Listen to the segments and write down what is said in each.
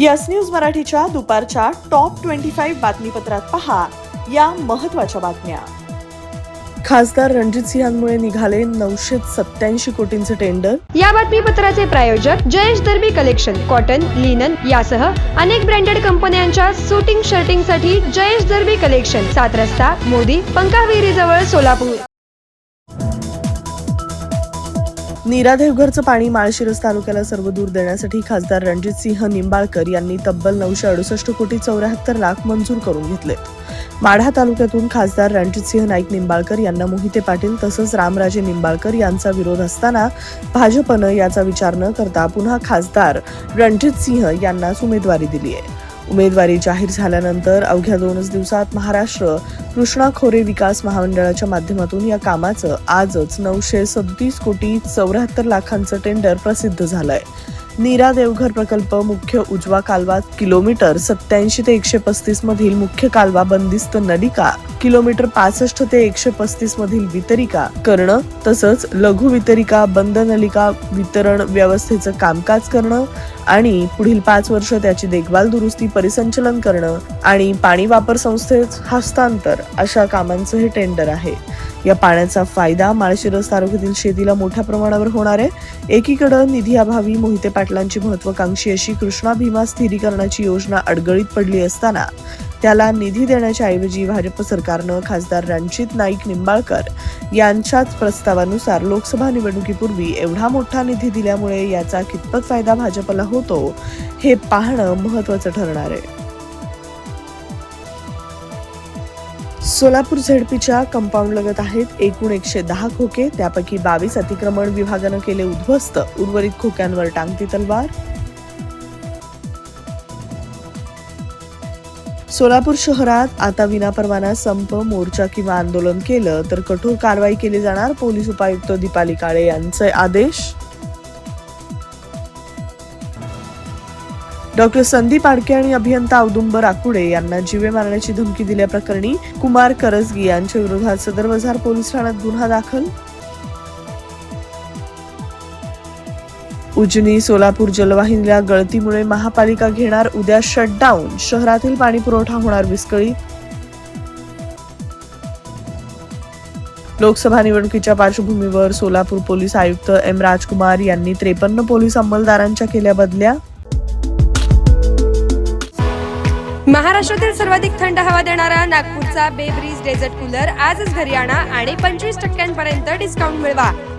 Yes news मराठीच्या दुपारच्या top twenty five बातमीपत्रात पहा या महत्त्वाच्या बातम्या. खासदार रणजित सिंहांमुळे निघाले नऊशे सत्याऐंशी कोटींचे टेंडर. या बातमीपत्राचे प्रायोजक Jayesh Darbi collection cotton linen यासह अनेक ब्रँडेड कंपन्यांच्या सुटिंग शर्टिंगसाठी जयेश दर्बी कलेक्शन सात रस्ता मोदी पंकाविहिरी जवळ सोलापूर. नीरा देवघरचं पाणी माळशिरस तालुक्याला सर्वदूर देण्यासाठी खासदार रणजित सिंह निंबाळकर यांनी तब्बल नऊशे अडुसष्ट कोटी चौऱ्याहत्तर लाख मंजूर करून घेतले माढा तालुक्यातून खासदार रणजितसिंह नाईक निंबाळकर यांना मोहिते पाटील तसंच रामराजे निंबाळकर यांचा विरोध असताना भाजपनं याचा विचार न करता पुन्हा खासदार रणजित सिंह यांनाच उमेदवारी दिली आहे उमेदवारी जाहीर झाल्यानंतर अवघ्या दोनच दिवसात महाराष्ट्र कृष्णा खोरे विकास महामंडळाच्या माध्यमातून या कामाचं आजच नऊशे सदतीस कोटी चौऱ्याहत्तर लाखांचं टेंडर प्रसिद्ध झालंय. नीरा देवघर प्रकल्प मुख्य उजवा कालवा किलोमीटर सत्याऐंशी ते एकशे पस्तीस मधील मुख्य कालवा बंदिस्त नलिका किलोमीटर पासष्ट ते एकशे पस्तीस मधील वितरिका करणं तसंच लघु वितरिका बंद नलिका वितरण व्यवस्थेचं कामकाज करणं आणि पुढील पाच वर्ष त्याची देखभाल दुरुस्ती परिसंचलन करणं आणि पाणी वापर संस्थेत हस्तांतर अशा कामांचं हे टेंडर आहे. या पाण्याचा फायदा माळशिरस तालुक्यातील शेतीला मोठ्या प्रमाणावर होणार आहे. एकीकडं निधी अभावी मोहिते पाटलांची महत्वाकांक्षी अशी कृष्णा भीमा स्थिरीकरणाची योजना अडगळीत पडली असताना त्याला निधी देण्याच्या ऐवजी भाजप सरकारनं खासदार रणजित नाईक निंबाळकर यांच्याच प्रस्तावानुसार लोकसभा निवडणुकीपूर्वी एवढा मोठा निधी दिल्यामुळे याचा कितपत फायदा भाजपला होतो हे पाहणं महत्वाचं ठरणार आहे. सोलापूर झेडपीच्या कंपाऊंड लगत आहेत एकूण एकशे दहा खोके त्यापैकी बावीस अतिक्रमण विभागानं केले उद्ध्वस्त उर्वरित खोक्यांवर टांगती तलवार सोलापूर शहरात आता विनापरवाना संप मोर्चा किंवा आंदोलन केलं तर कठोर कारवाई केली जाणार पोलीस उपायुक्त दीपाली काळे यांचे आदेश. डॉक्टर संदीप आडके आणि अभियंता औदुंबर आकुडे यांना जीवे मारण्याची धमकी दिल्याप्रकरणी कुमार करजगी यांच्या विरोधात सदरबजार पोलीस ठाण्यात गुन्हा दाखल उजनी सोलापूर जलवाहिनीला गळतीमुळे महापालिका घेणार उद्या शटडाऊन शहरातील पाणी पुरवठा होणार विस्कळीत. लोकसभा निवडणुकीच्या पार्श्वभूमीवर सोलापूर पोलीस आयुक्त एम राजकुमार यांनी त्रेपन्न पोलीस अंमलदारांच्या केल्या बदल्या. महाराष्ट्रातील सर्वाधिक थंड हवा देणारा नागपूरचा बेब्रिज डेझर्ट कूलर आजच घरी आणा आणि पंचवीस टक्क्यांपर्यंत डिस्काउंट मिळवा.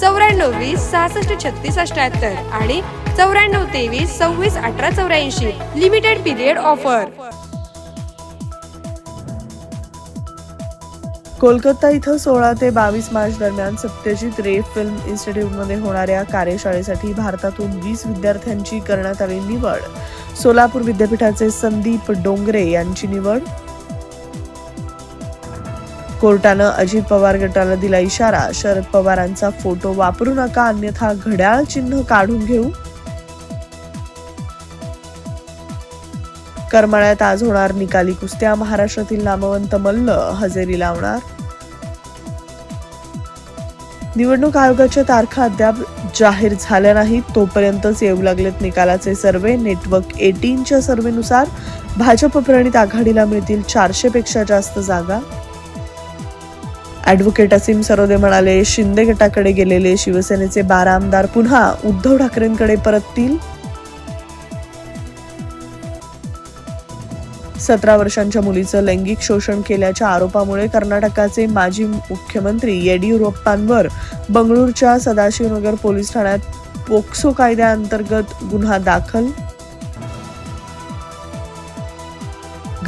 चौऱ्याण्णव वीस सहासष्ट छत्तीस अठ्याहत्तर आणि चौऱ्याण्णव तेवीस सव्वीस अठरा चौऱ्याऐंशी. लिमिटेड पिरियड ऑफर कोलकाता इथं सोळा ते बावीस मार्च दरम्यान सत्यजित रे फिल्म इन्स्टिट्यूटमध्ये होणाऱ्या कार्यशाळेसाठी भारतातून वीस विद्यार्थ्यांची करण्यात आली निवड. सोलापूर विद्यापीठाचे संदीप डोंगरे यांची निवड. कोर्टानं अजित पवार गटाला दिला इशारा. शरद पवारांचा फोटो वापरू नका अन्यथा घड्याळ चिन्ह काढून घेऊ. करमाळ्यात आज होणार निकाली कुस्त्या. महाराष्ट्रातील नामवंत मल्ल हजेरी लावणार. निवडणूक आयोगाच्या तारखा अद्याप जाहीर झाल्या नाहीत. तोपर्यंतच येऊ लागलेत निकालाचे सर्वे. नेटवर्क एटीनच्या सर्वेनुसार भाजप प्रणित आघाडीला मिळतील चारशे पेक्षा जास्त जागा. ऍडव्होकेट असीम सरोदे म्हणाले शिंदे गटाकडे गेलेले शिवसेनेचे बारा आमदार पुन्हा उद्धव ठाकरेंकडे परततील? सतरा वर्षांच्या मुलीचं लैंगिक शोषण केल्याच्या आरोपामुळे कर्नाटकाचे माजी मुख्यमंत्री येडियुरप्पांवर बंगळूरच्या सदाशिवनगर पोलीस ठाण्यात पोक्सो कायद्याअंतर्गत गुन्हा दाखल?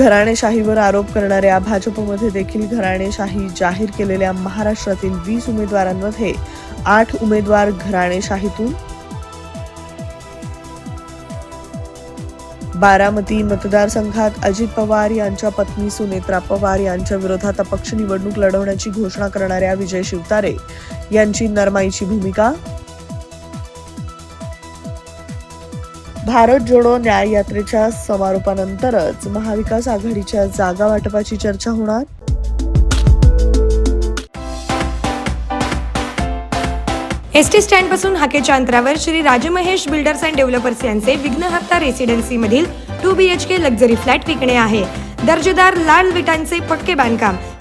घराणेशाहीवर आरोप करणाऱ्या भाजपमध्ये देखील घराणेशाही जाहीर केलेल्या महाराष्ट्रातील वीस उमेदवारांमध्ये आठ उमेदवार घराणेशाहीतून. बारामती मतदारसंघात अजित पवार यांच्या पत्नी सुनेत्रा पवार यांच्या विरोधात अपक्ष निवडणूक लढवण्याची घोषणा करणाऱ्या विजय शिवतारे यांची नरमाईची भूमिका भारत जोडो न्याय यात्रेच्या समारोपानंतरच महाविकास आघाडीच्या जागा वाटपाची चर्चा होणार? एस टी स्टँडपासून हाकेच्या अंतरावर Shri Rajmahesh builders and developers यांचे विघ्नहर्ता रेसिडेन्सी मधील two B H K luxury flat विकणे आहे. दर्जेदार लाल विटांचे पक्के बांधकाम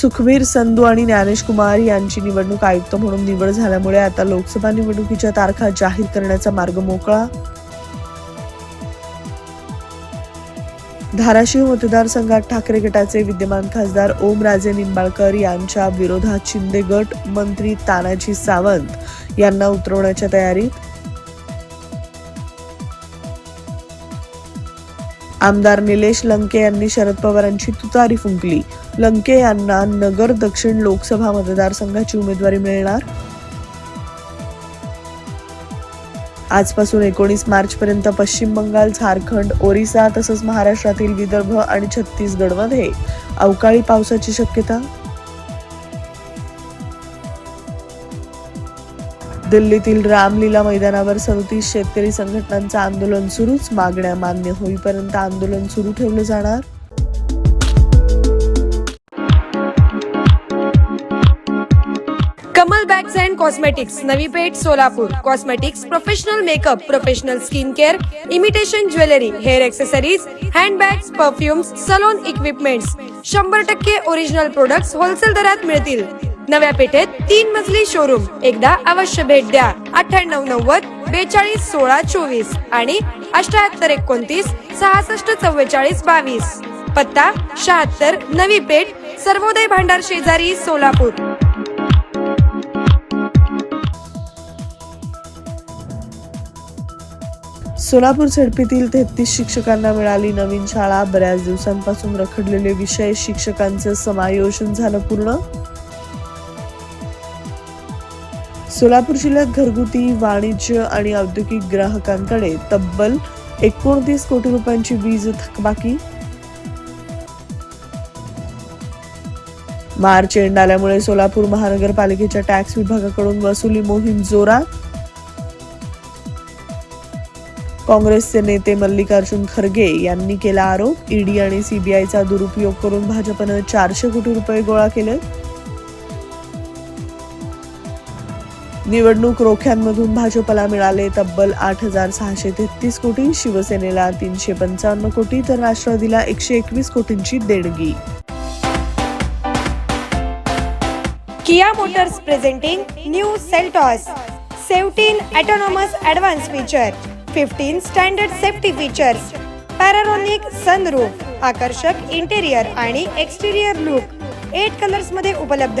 सुखवीर संधू आणि ज्ञानेश कुमार यांची निवडणूक आयुक्त म्हणून निवड झाल्यामुळे आता लोकसभा निवडणुकीच्या तारखा जाहीर करण्याचा मार्ग मोकळा. धाराशिव मतदारसंघात ठाकरे गटाचे विद्यमान खासदार ओमराजे निंबाळकर यांच्या विरोधात शिंदे गट मंत्री तानाजी सावंत यांना उतरवण्याच्या तयारीत आमदार निलेश लंके यांनी शरद पवारांची तुतारी फुंकली. लंके यांना नगर दक्षिण लोकसभा मतदारसंघाची उमेदवारी मिळणार? आजपासून एकोणीस मार्चपर्यंत पश्चिम बंगाल झारखंड ओरिसा तसंच महाराष्ट्रातील विदर्भ आणि छत्तीसगडमध्ये अवकाळी पावसाची शक्यता? दिल्लीतील रामलीला मैदानावर सदतीस शेतकरी संघटनांचं आंदोलन सुरूच. मागण्या मान्य होईपर्यंत आंदोलन सुरू ठेवलं जाणार. Kamal bags and cosmetics Navi Peth Solapur. Cosmetics professional makeup professional skin care imitation jewellery hair accessories handbags perfumes salon equipments शंभर टक्के ओरिजिनल प्रोडक्ट्स होलसेल दरात मिळतील. नव्या पेठेत तीन मजली शोरूम एकदा अवश्य भेट द्या. अठ्ठ्याण्णव नव्वद बेचाळीस सोळा चोवीस आणि अष्ट्याहत्तर एकोणतीस सहासष्ट चव्वेचाळीस बावीस. पत्ता शहात्तर नवी पेठ सर्वोदय भांडार शेजारी सोलापूर. सोलापूर झडपीतील तेहतीस शिक्षकांना मिळाली नवीन शाळा. बऱ्याच दिवसांपासून रखडलेले विषय शिक्षकांचं समायोजन झालं पूर्ण. सोलापूर जिल्ह्यात घरगुती वाणिज्य आणि औद्योगिक ग्राहकांकडे तब्बल एकोणतीस कोटी रुपयांची वीज थकबाकी. मार्च एंड आल्यामुळे सोलापूर महानगरपालिकेच्या टॅक्स विभागाकडून वसुली मोहीम जोरात. काँग्रेसचे नेते मल्लिकार्जुन खरगे यांनी केला आरोप. ईडी आणि सीबीआयचा दुरुपयोग करून भाजपनं चारशे कोटी रुपये गोळा केले. निवडणूक रोख्यांमधून भाजपला मिळाले तब्बल आठ हजार सहाशे तेहतीस कोटी शिवसेनेला तीनशे पंचावन्न कोटी तर राष्ट्रवादीला एकशे एकवीस कोटींची देणगी. Kia Motors presenting new Seltos 17 autonomous advanced feature 15 standard safety features panoramic sunroof आकर्षक इंटेरियर आणि एक्सटेरियर लुक एट कलर्समध्ये उपलब्ध.